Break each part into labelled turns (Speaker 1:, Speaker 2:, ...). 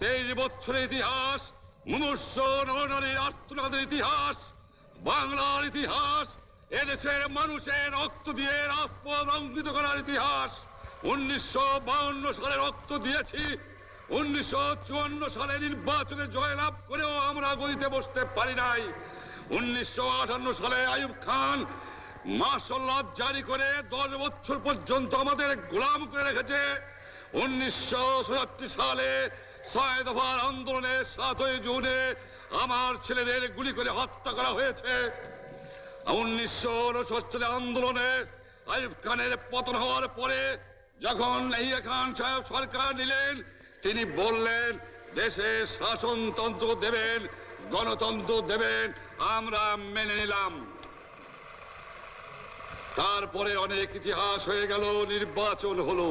Speaker 1: তেইশ বছরের ইতিহাস, মনুষ্য নরনারীর আত্মনাদের ইতিহাস, বাংলার ইতিহাস, এদেশের মানুষের রক্ত দিয়ে রাজপথ অঙ্কিত করার ইতিহাস। উনিশশো বাউন্ন সালে রক্ত দিয়েছি, উনিশশো চুয়ান্ন সালে নির্বাচনে জয়লাভ করেও আমরা গদিতে বসতে পারি নাই। উনিশশো আটান্ন সালে আয়ুব খান মার্শাল্লাহ জারি করে দশ বছর পর্যন্ত আমাদের গোলাম করে রেখেছে। উনিশশো সালে ছয় দফার আন্দোলনে সাতই জুনে আমার ছেলেদের গুলি করে হত্যা করা হয়েছে। উনিশশো উনসত্তর আন্দোলনে আইব খানের পতন হওয়ার পরে যখন ইয়া খান সাহেব সরকার নিলেন, তিনি বললেন, দেশে শাসনতন্ত্র দেবেন, গণতন্ত্র দেবেন, আমরা মেনে নিলাম। তারপরে অনেক ইতিহাস হয়ে গেল, নির্বাচন হলো।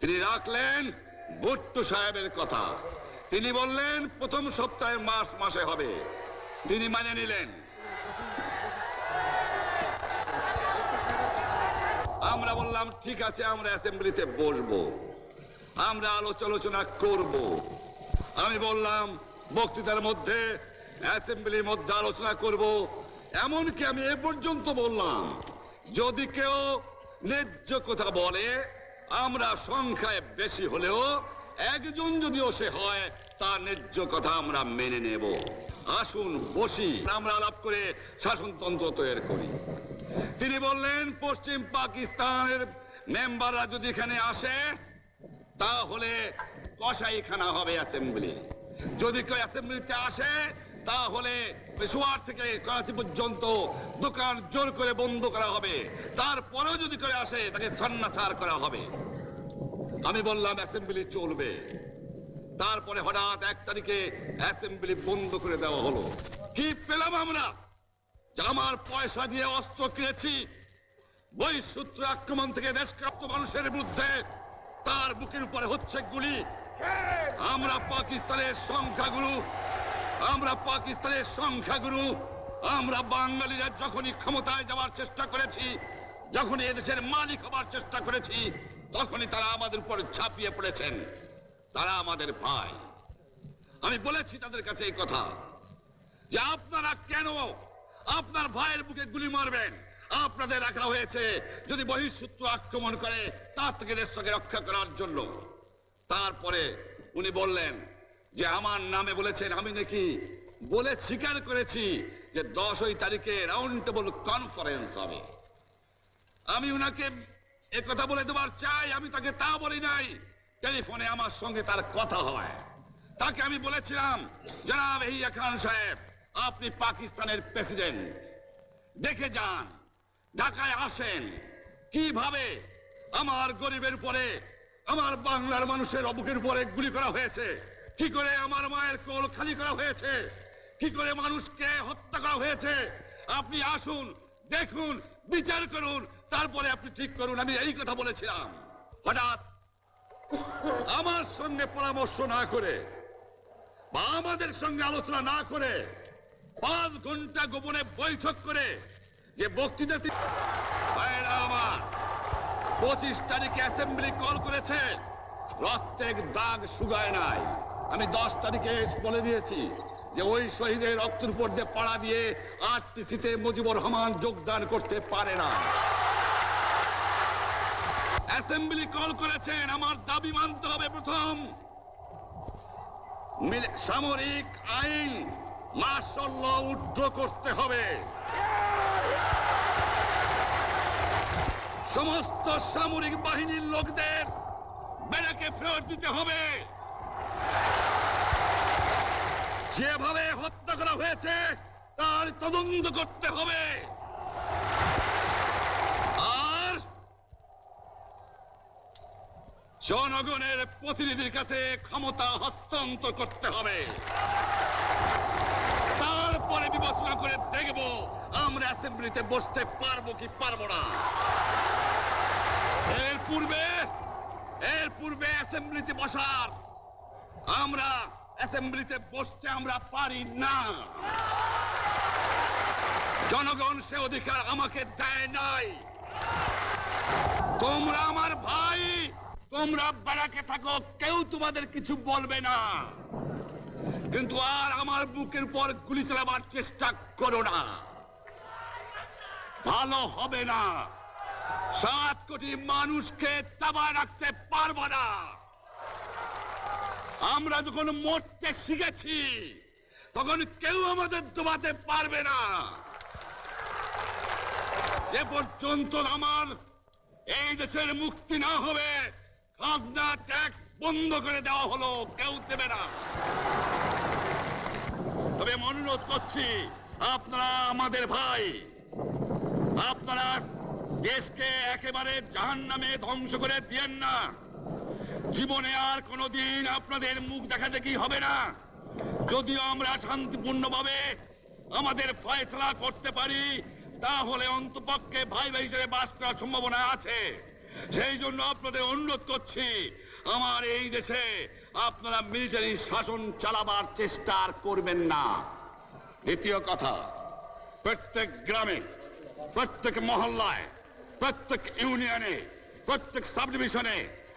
Speaker 1: তিনি রাখলেন ভুট্টো সাহেবের কথা। তিনি বললেন, প্রথম সপ্তাহে মাস মাসে হবে। তিনি মানে নিলেন। আমরা বললাম, ঠিক আছে, আমরা অ্যাসেম্বলিতে বসবো। আমরা আলোচনা করব। আমি বললাম, বক্তৃতার মধ্যে, অ্যাসেম্বলির মধ্যে আলোচনা করব। এমনকি আমি এ পর্যন্ত বললাম, যদি কেউ ন্যায্য কথা বলে আমরা সংখ্যায় বেশি হলেও একজন যদিও সে হয়, তার ন্যায্য কথা আমরা মেনে নেব। আসুন বসি, আমরা আলাপ করে শাসনতন্ত্র তৈরি করি। তিনি বললেন, পশ্চিম পাকিস্তানের মেম্বাররা যদি এখানে আসে, তাহলে কসাইখানা হবে অ্যাসেম্বলি। যদি কেউ অ্যাসেম্বলিতে আসে তাহলে পেশোয়ার থেকে করাচি পর্যন্ত দোকান জোর করে বন্ধ করা হবে। তারপরেও যদি কেউ আসে তাকে সন্ন্যাসার করা হবে। আমি বললাম অ্যাসেম্বলি চলবে। তারপরে হঠাৎ এক তারিখে অ্যাসেম্বলি বন্ধ করে দেওয়া হলো। কি পেলাম আমরা? আমার পয়সা দিয়ে অস্ত্র কিনেছি। বহিঃসূত্র আক্রমণ থেকে দেশপ্রাপ্ত মানুষের বিরুদ্ধে তার বুকের উপরে হচ্ছে গুলি। আমরা পাকিস্তানের সংখ্যাগুরু আমরা পাকিস্তানের সংখ্যাগুরু। আমরা বাঙালিরা যখনই ক্ষমতায় যাওয়ার চেষ্টা করেছি, যখনই এদেশের মালিক হবার চেষ্টা করেছি, তখনই তারা আমাদের উপর ঝাঁপিয়ে পড়েছেন। তারা আমাদের ভাই। আমি বলেছি তাদের কাছে এই কথা যে আপনারা কেন আপনার ভাইয়ের বুকে গুলি মারবেন? আপনাদের রাখা হয়েছে যদি বহিঃসূত্র আক্রমণ করে, তার থেকে দেশটাকে রক্ষা করার জন্য। তারপরে উনি বললেন যে আমার নামে বলেছেন, আমি নাকি বলে স্বীকার করেছি যে দশই তারিখে রাউন্ড টেবল কনফারেন্স হবে। আমি উনাকে এ কথা বলে দেবার চাই, আমি তাকে তা বলি নাই। টেলিফোনে আমার সঙ্গে তার কথা হয়। তাকে আমি বলেছিলাম, জনাব হিয়া খান সাহেব, আপনি পাকিস্তানের প্রেসিডেন্ট দেখে যান, ঢাকায় আসেন। কীভাবে আমার গরিবের উপরে, আমার বাংলার মানুষের অবুকের উপরে গুলি করা হয়েছে? কি করে আমার মায়ের কোল খালি করা হয়েছে? কি করে মানুষকে হত্যা করা হয়েছে? আপনি আসুন, দেখুন, বিচার করুন, তারপরে আপনি ঠিক করুন, আমি এই কথা বলেছিলাম। হঠাৎ আমার সঙ্গে পরামর্শ না করে বা আমাদের সঙ্গে আলোচনা না করে পাঁচ ঘণ্টা গোপনে বৈঠক করে যে বক্তৃতা আমার, পঁচিশ তারিখে অ্যাসেম্বলি কল করেছে, প্রত্যেক দাগ শুকায় নাই। আমি দশ তারিখে বলে দিয়েছি যে ওই শহীদের রক্তের উপর দিয়ে পাড়া দিয়ে আরটিসিতে মুজিবুর রহমান যোগদান করতে পারে না। অ্যাসেম্বলি কল করেছেন, আমার দাবি মানতে হবে প্রথম। সামরিক আইন মার্শাল উড্র করতে হবে। সমস্ত সামরিক বাহিনীর লোকদের বেড়াকে ফেরত দিতে হবে। যেভাবে হত্যা করা হয়েছে, তার তদন্ত করতে হবে। আর জনগণের প্রতিনিধির কাছে ক্ষমতা হস্তান্তর করতে হবে। তারপরে বিবেচনা করে দেখব আমরা অ্যাসেম্বলিতে বসতে পারব কি পারব না। এর পূর্বে এর পূর্বে অ্যাসেম্বলিতে বসার আমরা অ্যাসেম্বলিতে বসতে আমরা পারি না। জনগণ সে অধিকার আমাকে দেয় নাই। তোমরা আমার ভাই, তোমরা বাড়াকে থাকো, কেউ তোমাদের কিছু বলবে না। কিন্তু আর আমার বুকের উপর গুলি চালাবার চেষ্টা করো না। ভালো হবে না। সাত কোটি মানুষকে তাবা রাখতে পারব না। আমরা যখন মরতে শিখেছি, তখন কেউ আমাদের দবাতে পারবে না। যে পর্যন্ত আমার এই দেশের মুক্তি না হবে, খাজনা, ট্যাক্স বন্ধ করে দেওয়া হলো, কেউ দেবে না। তবে অনুরোধ করছি, আপনারা আমাদের ভাই, আপনারা দেশকে একেবারে জাহান নামে ধ্বংস করে দিয়েন না। জীবনে আর কোনোদিন আপনাদের মুখ দেখা দেখি হবে না। যদিও আমরা শান্তিপূর্ণভাবে আমাদের ফয়সলা করতে পারি, তাহলে অন্তপক্ষে ভাই ভাই হিসেবে বাস করার সম্ভাবনা আছে। সেই জন্য আপনাদের অনুরোধ করছি, আমার এই দেশে আপনারা মিলিটারি শাসন চালাবার চেষ্টা আর করবেন না। দ্বিতীয় কথা, প্রত্যেক গ্রামে, প্রত্যেক মহল্লায়, প্রত্যেক ইউনিয়নে, প্রত্যেক সাব ডিভিশনে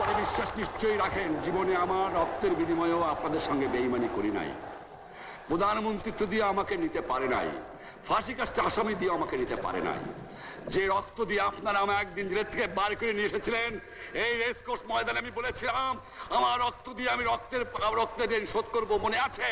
Speaker 2: উপরে বিশ্বাস নিশ্চয়ই রাখেন, জীবনে আমার রক্তের বিনিময়েও আপনাদের সঙ্গে বেইমানি করি নাই। প্রধানমন্ত্রিত্ব দিয়ে আমাকে নিতে পারে নাই, ফাঁসি কাজটা আসামি দিয়ে আমাকে নিতে পারে নাই। যে রক্ত দিয়ে আপনারা আমার একদিন জেলের থেকে বার করে নিয়ে এসেছিলেন, এই রেসকোর্স ময়দানে আমি বলেছিলাম, আমার রক্ত দিয়ে আমি রক্তের রক্তের ঋণ শোধ করব মনে আছে?